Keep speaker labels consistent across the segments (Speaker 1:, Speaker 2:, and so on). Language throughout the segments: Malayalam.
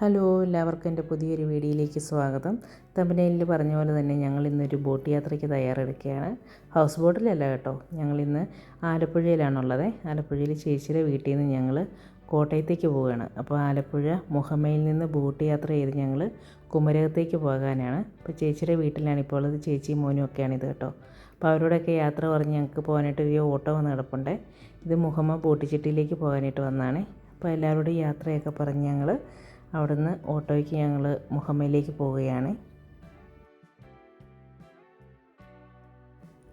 Speaker 1: ഹലോ എല്ലാവർക്കും എന്റെ പുതിയൊരു വീഡിയോയിലേക്ക് സ്വാഗതം. തമ്പനയിൽ പറഞ്ഞ പോലെ തന്നെ ഞങ്ങൾ ഇന്നൊരു ബോട്ട് യാത്രയ്ക്ക് തയ്യാറെടുക്കുകയാണ്. ഹൗസ് ബോട്ടിലല്ല കേട്ടോ ഞങ്ങളിന്ന് ആലപ്പുഴയിലാണുള്ളത്. ആലപ്പുഴയിൽ ചേച്ചിയുടെ വീട്ടിൽ നിന്ന് ഞങ്ങൾ കോട്ടയത്തേക്ക് പോവുകയാണ്. അപ്പോൾ ആലപ്പുഴ മുഹമ്മയിൽ നിന്ന് ബോട്ട് യാത്ര ചെയ്ത് ഞങ്ങൾ കുമരകത്തേക്ക് പോകാനാണ്. അപ്പോൾ ചേച്ചിയുടെ വീട്ടിലാണ് ഇപ്പോൾ ഉള്ളത് ചേച്ചിയും മോനും ഒക്കെയാണിത് കേട്ടോ. അപ്പോൾ അവരോടൊക്കെ യാത്ര പറഞ്ഞ് ഞങ്ങൾക്ക് പോകാനായിട്ട് ഒരു ഓട്ടോ വന്ന് കിടപ്പുണ്ട്. ഇത് മുഹമ്മ ബോട്ടിച്ചിട്ടിയിലേക്ക് പോകാനായിട്ട് വന്നതാണ് അപ്പോൾ എല്ലാവരോടും യാത്രയൊക്കെ പറഞ്ഞ് ഞങ്ങൾ അവിടുന്ന് ഓട്ടോയ്ക്ക് ഞങ്ങൾ മുഹമ്മയിലേക്ക് പോവുകയാണ്.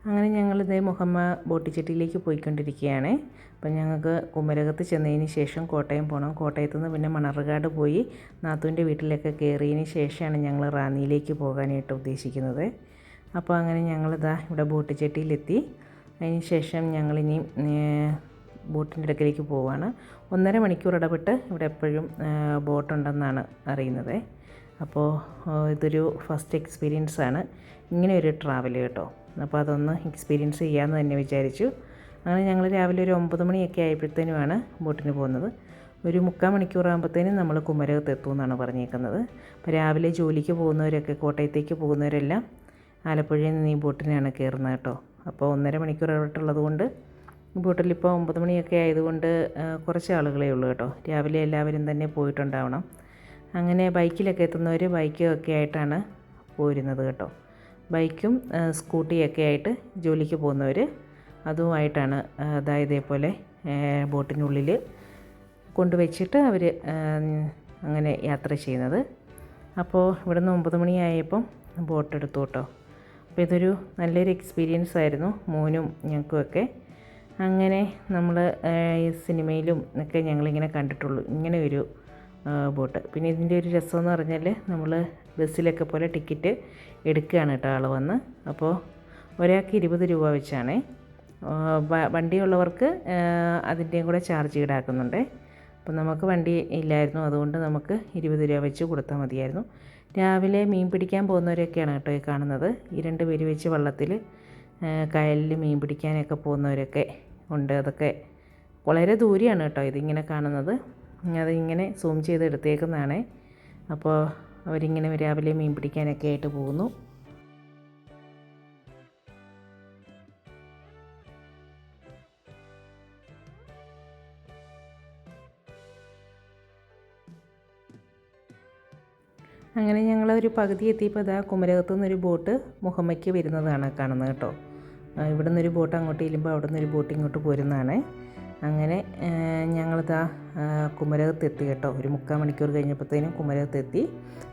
Speaker 1: അങ്ങനെ ഞങ്ങൾ മുഹമ്മ ബോട്ടിച്ചട്ടിയിലേക്ക് പോയിക്കൊണ്ടിരിക്കുകയാണ്. അപ്പം ഞങ്ങൾക്ക് കുമരകത്ത് ചെന്നതിന് ശേഷം കോട്ടയം പോകണം കോട്ടയത്തു നിന്ന് പിന്നെ മണർകാട് പോയി നാത്തൂന്റെ വീട്ടിലൊക്കെ കയറിയതിന് ശേഷമാണ് ഞങ്ങൾ റാന്നിയിലേക്ക് പോകാനായിട്ട് ഉദ്ദേശിക്കുന്നത്. അപ്പോൾ അങ്ങനെ ഞങ്ങളിതാ ഇവിടെ ബോട്ടിച്ചട്ടിയിലെത്തി. അതിന് ശേഷം ഞങ്ങളിനി ബോട്ടിന്റെ അടുക്കലേക്ക് പോവുകയാണ് ഒന്നര മണിക്കൂർ ഇടപെട്ട് ഇവിടെ എപ്പോഴും ബോട്ടുണ്ടെന്നാണ് അറിയുന്നത്. അപ്പോൾ ഇതൊരു ഫസ്റ്റ് എക്സ്പീരിയൻസ് ആണ്. ഇങ്ങനെ ഒരു ട്രാവൽ കേട്ടോ. അപ്പോൾ അതൊന്ന് എക്സ്പീരിയൻസ് ചെയ്യാമെന്ന് തന്നെ വിചാരിച്ചു. അങ്ങനെ ഞങ്ങൾ രാവിലെ ഒരു ഒമ്പത് മണിയൊക്കെ ആയപ്പോഴത്തേനുമാണ് ബോട്ടിന് പോകുന്നത്. ഒരു മുക്കാൽ മണിക്കൂർ ആകുമ്പോഴത്തേനും നമ്മൾ കുമരകത്ത് എത്തുമെന്നാണ് പറഞ്ഞേക്കുന്നത്. അപ്പോൾ രാവിലെ ജോലിക്ക് പോകുന്നവരൊക്കെ കോട്ടയത്തേക്ക് പോകുന്നവരെല്ലാം ആലപ്പുഴയിൽ നിന്ന് ഈ ബോട്ടിനാണ് കയറുന്നത് കേട്ടോ. അപ്പോൾ ഒന്നര മണിക്കൂർ ഇടപെട്ടുള്ളത് കൊണ്ട് ബോട്ടിലിപ്പോൾ ഒമ്പത് മണിയൊക്കെ ആയതുകൊണ്ട് കുറച്ച് ആളുകളേ ഉള്ളൂ കേട്ടോ. രാവിലെ എല്ലാവരും തന്നെ പോയിട്ടുണ്ടാവണം. അങ്ങനെ ബൈക്കിലൊക്കെ എത്തുന്നവർ ബൈക്കൊക്കെ ആയിട്ടാണ് പോരുന്നത് കേട്ടോ. ബൈക്കും സ്കൂട്ടിയൊക്കെ ആയിട്ട് ജോലിക്ക് പോകുന്നവർ അതുമായിട്ടാണ് അതായത് ഇതേപോലെ ബോട്ടിനുള്ളിൽ കൊണ്ടുവച്ചിട്ട് അവർ അങ്ങനെ യാത്ര ചെയ്യുന്നത്. അപ്പോൾ ഇവിടുന്ന് ഒമ്പത് മണിയായപ്പം ബോട്ട് എടുത്തു കേട്ടോ. അപ്പോൾ ഇതൊരു നല്ലൊരു എക്സ്പീരിയൻസ് ആയിരുന്നു മോനും ഞങ്ങൾക്കുമൊക്കെ. അങ്ങനെ നമ്മൾ സിനിമയിലും ഒക്കെ ഞങ്ങളിങ്ങനെ കണ്ടിട്ടുള്ളൂ. ഇങ്ങനെ ഒരു ബോട്ട്. പിന്നെ ഇതിന്റെ ഒരു രസം എന്ന് പറഞ്ഞാൽ നമ്മൾ ബസ്സിലൊക്കെ പോലെ ടിക്കറ്റ് എടുക്കുകയാണ് കേട്ടോ ആൾ വന്ന്. അപ്പോൾ ഒരാൾക്ക് ഇരുപത് രൂപ വെച്ചാണ്. വണ്ടിയുള്ളവർക്ക് അതിന്റെയും കൂടെ ചാർജ് ഈടാക്കുന്നുണ്ട്. അപ്പോൾ നമുക്ക് വണ്ടി ഇല്ലായിരുന്നു. അതുകൊണ്ട് നമുക്ക് ഇരുപത് രൂപ വെച്ച് കൊടുത്താൽ മതിയായിരുന്നു. രാവിലെ മീൻ പിടിക്കാൻ പോകുന്നവരൊക്കെയാണ് കേട്ടോ ഈ കാണുന്നത്. ഈ രണ്ട് പേര് വെച്ച് വള്ളത്തിൽ കായലിൽ മീൻ പിടിക്കാനൊക്കെ പോകുന്നവരൊക്കെ ഉണ്ട്. അതൊക്കെ വളരെ ദൂരെയാണ് കേട്ടോ ഇതിങ്ങനെ കാണുന്നത്. അതിങ്ങനെ സൂം ചെയ്ത് എടുത്തേക്കുന്നതാണ്. അപ്പോൾ അവരിങ്ങനെ രാവിലെ മീൻ പിടിക്കാനൊക്കെ ആയിട്ട് പോകുന്നു. അങ്ങനെ ഞങ്ങൾ ഒരു പകുതി എത്തിയപ്പോൾ അതാ കുമരകത്തു നിന്നൊരു ബോട്ട് മുഹമ്മയ്ക്ക് വരുന്നതാണ് കാണുന്നത് കേട്ടോ. ഇവിടെ നിന്നൊരു ബോട്ട് അങ്ങോട്ട് ചെല്ലുമ്പോൾ അവിടെ നിന്നൊരു ബോട്ട് ഇങ്ങോട്ട് പോരുന്നതാണ്. അങ്ങനെ ഞങ്ങളിതാ കുമരകത്ത് എത്തി കേട്ടോ. ഒരു മുക്കാൽ മണിക്കൂർ കഴിഞ്ഞപ്പോഴത്തേനും കുമരകത്ത് എത്തി.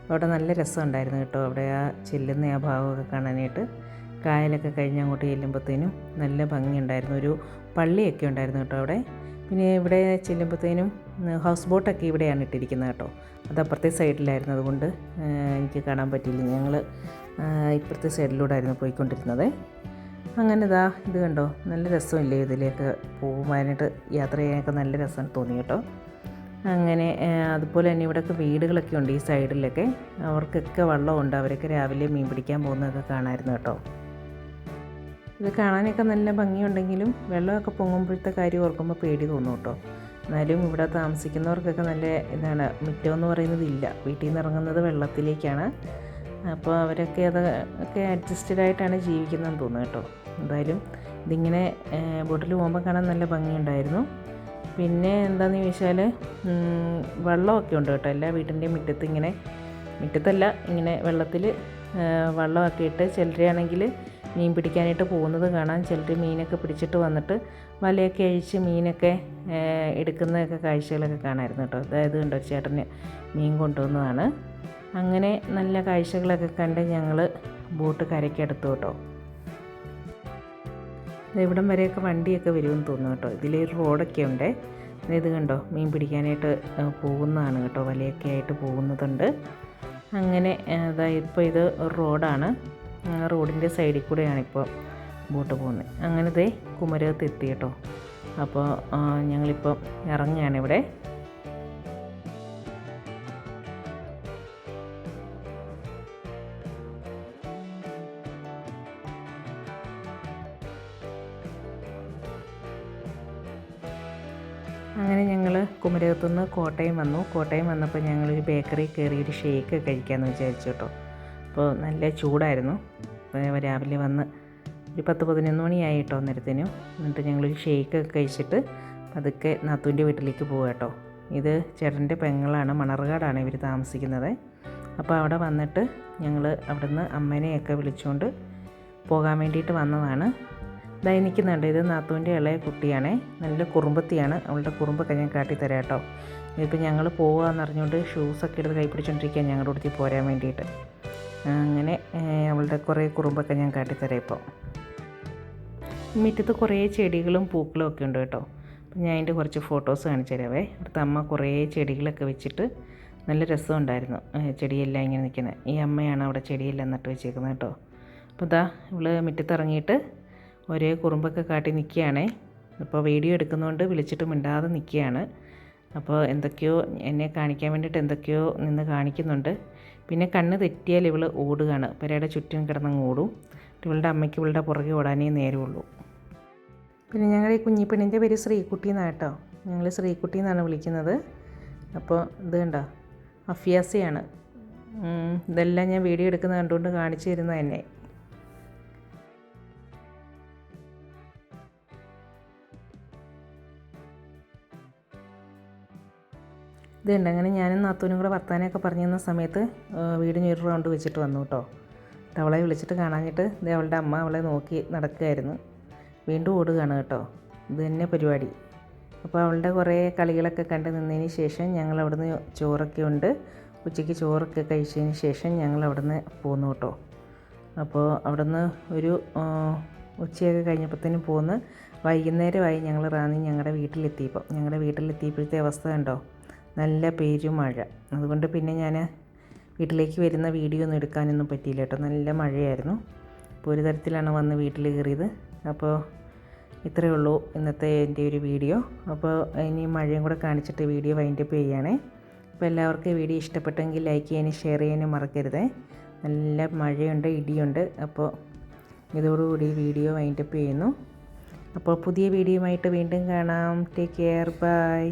Speaker 1: അവിടെ നല്ല രസമുണ്ടായിരുന്നു കേട്ടോ. അവിടെ ആ ചെല്ലുന്ന ആ ഭാഗമൊക്കെ കാണാനായിട്ട്. കായലൊക്കെ കഴിഞ്ഞ് അങ്ങോട്ട് ചെല്ലുമ്പോഴത്തേനും നല്ല ഭംഗിയുണ്ടായിരുന്നു. ഒരു പള്ളിയൊക്കെ ഉണ്ടായിരുന്നു കേട്ടോ അവിടെ. പിന്നെ ഇവിടെ ചെല്ലുമ്പോഴത്തേനും ഹൗസ് ബോട്ടൊക്കെ ഇവിടെയാണ് ഇട്ടിരിക്കുന്നത് കേട്ടോ. അത് അപ്പുറത്തെ സൈഡിലായിരുന്നു അതുകൊണ്ട് എനിക്ക് കാണാൻ പറ്റിയില്ല. ഞങ്ങൾ ഇപ്പുറത്തെ സൈഡിലൂടെ ആയിരുന്നു പോയിക്കൊണ്ടിരുന്നത്. അങ്ങനെ ഇതാ ഇത് കണ്ടോ? നല്ല രസമില്ലേ ഇതിലേക്ക് പോകുവാനായിട്ട് യാത്ര ചെയ്യാനൊക്കെ നല്ല രസം തോന്നി കേട്ടോ. അങ്ങനെ അതുപോലെ തന്നെ ഇവിടെയൊക്കെ വീടുകളൊക്കെ ഉണ്ട് ഈ സൈഡിലൊക്കെ. അവർക്കൊക്കെ വള്ളമുണ്ട് അവരൊക്കെ രാവിലെ മീൻ പിടിക്കാൻ പോകുന്നതൊക്കെ കാണാമായിരുന്നു കേട്ടോ. ഇത് കാണാനൊക്കെ നല്ല ഭംഗിയുണ്ടെങ്കിലും വെള്ളമൊക്കെ പൊങ്ങുമ്പോഴത്തെ കാര്യം ഓർക്കുമ്പോൾ പേടി തോന്നും കേട്ടോ. എന്നാലും ഇവിടെ താമസിക്കുന്നവർക്കൊക്കെ നല്ല ഇതാണ്. മുറ്റമെന്ന് പറയുന്നത് ഇല്ല. വീട്ടിൽ നിന്ന് ഇറങ്ങുന്നത് വെള്ളത്തിലേക്കാണ്. അപ്പോൾ അവരൊക്കെ അത് ഒക്കെ അഡ്ജസ്റ്റഡ് ആയിട്ടാണ് ജീവിക്കുന്നതെന്ന് തോന്നുന്നു കേട്ടോ. എന്തായാലും ഇതിങ്ങനെ ബോട്ടിൽ പോകുമ്പോൾ കാണാൻ നല്ല ഭംഗിയുണ്ടായിരുന്നു. പിന്നെ എന്താണെന്ന് ചോദിച്ചാൽ വെള്ളമൊക്കെ ഉണ്ട് കേട്ടോ. എല്ലാ വീട്ടിന്റെയും മുറ്റത്ത് ഇങ്ങനെ മുറ്റത്തല്ല ഇങ്ങനെ വെള്ളത്തിൽ വെള്ളമൊക്കെ ഇട്ട് ചിലരെയാണെങ്കിൽ മീൻ പിടിക്കാനായിട്ട് പോകുന്നത് കാണാം. ചിലർ മീനൊക്കെ പിടിച്ചിട്ട് വന്നിട്ട് വലയൊക്കെ അഴിച്ച് മീനൊക്കെ എടുക്കുന്നതൊക്കെ കാഴ്ചകളൊക്കെ കാണാമായിരുന്നു കേട്ടോ. അതായത് കണ്ടോ ചേട്ടന് മീൻ കൊണ്ടുവന്നതാണ്. അങ്ങനെ നല്ല കാഴ്ചകളൊക്കെ കണ്ട് ഞങ്ങൾ ബോട്ട് കരയ്ക്കെടുത്തു കേട്ടോ. ഇവിടം വരെയൊക്കെ വണ്ടിയൊക്കെ വരുമെന്ന് തോന്നുന്നു കേട്ടോ. ഇതിൽ റോഡൊക്കെ ഉണ്ട്. ഇത് കണ്ടോ? മീൻ പിടിക്കാനായിട്ട് പോകുന്നതാണ് കേട്ടോ. വലയൊക്കെ ആയിട്ട് പോകുന്നതുണ്ട്. അങ്ങനെ അതായത് ഇപ്പോൾ ഇത് റോഡാണ്. റോഡിന്റെ സൈഡിൽ കൂടെയാണ് ഇപ്പോൾ ബോട്ട് പോകുന്നത്. അങ്ങനെ ദേ കുമരകത്ത് എത്തി കേട്ടോ. അപ്പോൾ ഞങ്ങളിപ്പോൾ ഇറങ്ങുകയാണ് ഇവിടെ. അങ്ങനെ ഞങ്ങൾ കുമരകത്തുനിന്ന് കോട്ടയം വന്നു. കോട്ടയം വന്നപ്പോൾ ഞങ്ങളൊരു ബേക്കറി കയറി ഒരു ഷേക്ക് കഴിക്കാമെന്ന് വിചാരിച്ചു കേട്ടോ. അപ്പോൾ നല്ല ചൂടായിരുന്നു. അപ്പോൾ രാവിലെ വന്ന് ഒരു പത്ത് പതിനൊന്ന് മണിയായി കേട്ടോ അന്നേരത്തേനും. എന്നിട്ട് ഞങ്ങളൊരു ഷേക്ക് കഴിച്ചിട്ട് പതുക്കെ നാത്തൂന്റെ വീട്ടിലേക്ക് പോകുക കേട്ടോ. ഇത് ചേട്ടന്റെ പെങ്ങളാണ് മണർകാടാണ് ഇവർ താമസിക്കുന്നത്. അപ്പോൾ അവിടെ വന്നിട്ട് ഞങ്ങൾ അവിടുന്ന് അമ്മേനെയൊക്കെ വിളിച്ചുകൊണ്ട് പോകാൻ വേണ്ടിയിട്ട് വന്നതാണ്. ഇതായി നല്ല ഇത് നാത്തൂന്റെ ഇളയ കുട്ടിയാണേ. നല്ല കുറുമ്പത്തിയാണ്. അവളുടെ കുറുമ്പൊക്കെ ഞാൻ കാട്ടിത്തരാം കേട്ടോ ഇതിപ്പോൾ ഞങ്ങൾ പോകാമെന്ന് അറിഞ്ഞുകൊണ്ട് ഷൂസൊക്കെ എടുത്ത് കൈ പിടിച്ചോണ്ടിരിക്കുക ഞങ്ങളുടെ അടുത്ത് പോരാൻ വേണ്ടിയിട്ട്. അങ്ങനെ അവളുടെ കുറേ കുറുമ്പൊക്കെ ഞാൻ കാട്ടിത്തരാം ഇപ്പോൾ മുറ്റത്ത് കുറേ ചെടികളും പൂക്കളും ഒക്കെ ഉണ്ട് കേട്ടോ. അപ്പം ഞാൻ അതിന്റെ കുറച്ച് ഫോട്ടോസ് കാണിച്ചു തരാവേ. അടുത്ത അമ്മ കുറേ ചെടികളൊക്കെ വെച്ചിട്ട് നല്ല രസമുണ്ടായിരുന്നു ചെടിയെല്ലാം ഇങ്ങനെ നിൽക്കുന്നത് ഈ അമ്മയാണ് അവിടെ ചെടിയെല്ലാം നട്ട് വെച്ചേക്കുന്നത് കേട്ടോ. അപ്പോൾ ഇതാ ഇവൾ മുറ്റത്തിറങ്ങിയിട്ട് ഒരേ കുറുമ്പൊക്കെ കാട്ടി നിൽക്കുകയാണേ. അപ്പോൾ വീഡിയോ എടുക്കുന്നതുകൊണ്ട് വിളിച്ചിട്ട് മിണ്ടാതെ നിൽക്കുകയാണ്. അപ്പോൾ എന്തൊക്കെയോ എന്നെ കാണിക്കാൻ വേണ്ടിയിട്ട് എന്തൊക്കെയോ നിന്ന് കാണിക്കുന്നുണ്ട്. പിന്നെ കണ്ണ് തെറ്റിയാൽ ഇവൾ ഓടുകയാണ്. പെരയുടെ ചുറ്റും കിടന്നങ്ങ് ഓടും. ഇവളുടെ അമ്മയ്ക്ക് ഇവളുടെ പുറകെ ഓടാനേ നേരമുള്ളൂ. പിന്നെ ഞങ്ങളുടെ ഈ കുഞ്ഞിപ്പെണ്ണിന്റെ പേര് ശ്രീകുട്ടി എന്നാണ് കേട്ടോ. ഞങ്ങൾ ശ്രീകുട്ടി എന്നാണ് വിളിക്കുന്നത്. അപ്പോൾ ഇത് കണ്ടോ? അഫിയാസിയാണ്. ഇതെല്ലാം ഞാൻ വീഡിയോ എടുക്കുന്ന കണ്ടുകൊണ്ട് കാണിച്ചു തരുന്നത് തന്നെ ഇതുണ്ട്. അങ്ങനെ ഞാനും നാത്തൂനും കൂടെ വർത്താനൊക്കെ തന്ന സമയത്ത് വീടിന് ഒരു റൗണ്ട് വെച്ചിട്ട് വന്നു കേട്ടോ അവളെ വിളിച്ചിട്ട് കാണാഞ്ഞിട്ട് ഇത് അവളുടെ അമ്മ അവളെ നോക്കി നടക്കുകയായിരുന്നു. വീണ്ടും ഓടുകയാണ് കേട്ടോ. ഇത് തന്നെ പരിപാടി. അപ്പോൾ അവളുടെ കുറേ കളികളൊക്കെ കണ്ട് നിന്നതിന് ശേഷം ഞങ്ങൾ അവിടുന്ന് ചോറൊക്കെ ഉണ്ട്. ഉച്ചയ്ക്ക് ചോറൊക്കെ കഴിച്ചതിന് ശേഷം ഞങ്ങൾ അവിടുന്ന് പോന്നു കേട്ടോ അപ്പോൾ അവിടുന്ന് ഒരു ഉച്ചയൊക്കെ കഴിഞ്ഞപ്പോഴത്തേനും പോന്ന് വൈകുന്നേരമായി ഞങ്ങൾ റാന്നി ഞങ്ങളുടെ വീട്ടിലെത്തിയപ്പോൾ. ഞങ്ങളുടെ വീട്ടിലെത്തിയപ്പോഴത്തെ അവസ്ഥ കണ്ടോ? നല്ല പെരുമഴ അതുകൊണ്ട് പിന്നെ ഞാൻ വീട്ടിലേക്ക് വരുന്ന വീഡിയോ ഒന്നും എടുക്കാനൊന്നും പറ്റിയില്ല കേട്ടോ. നല്ല മഴയായിരുന്നു. അപ്പോൾ ഒരു തരത്തിലാണ് വന്ന് വീട്ടിൽ കയറിയത്. അപ്പോൾ ഇത്രയേ ഉള്ളൂ ഇന്നത്തെ എന്റെ ഒരു വീഡിയോ. അപ്പോൾ ഇനി മഴയും കൂടെ കാണിച്ചിട്ട് വീഡിയോ വൈൻഡപ്പ് ചെയ്യുകയാണേ. അപ്പോൾ എല്ലാവർക്കും വീഡിയോ ഇഷ്ടപ്പെട്ടെങ്കിൽ ലൈക്ക് ചെയ്യാനും ഷെയർ ചെയ്യാനും മറക്കരുതേ. നല്ല മഴയുണ്ട് ഇടിയുണ്ട്. അപ്പോൾ ഇതോടുകൂടി വീഡിയോ വൈൻഡപ്പ് ചെയ്യുന്നു. അപ്പോൾ പുതിയ വീഡിയോയുമായിട്ട് വീണ്ടും കാണാം. Take care bye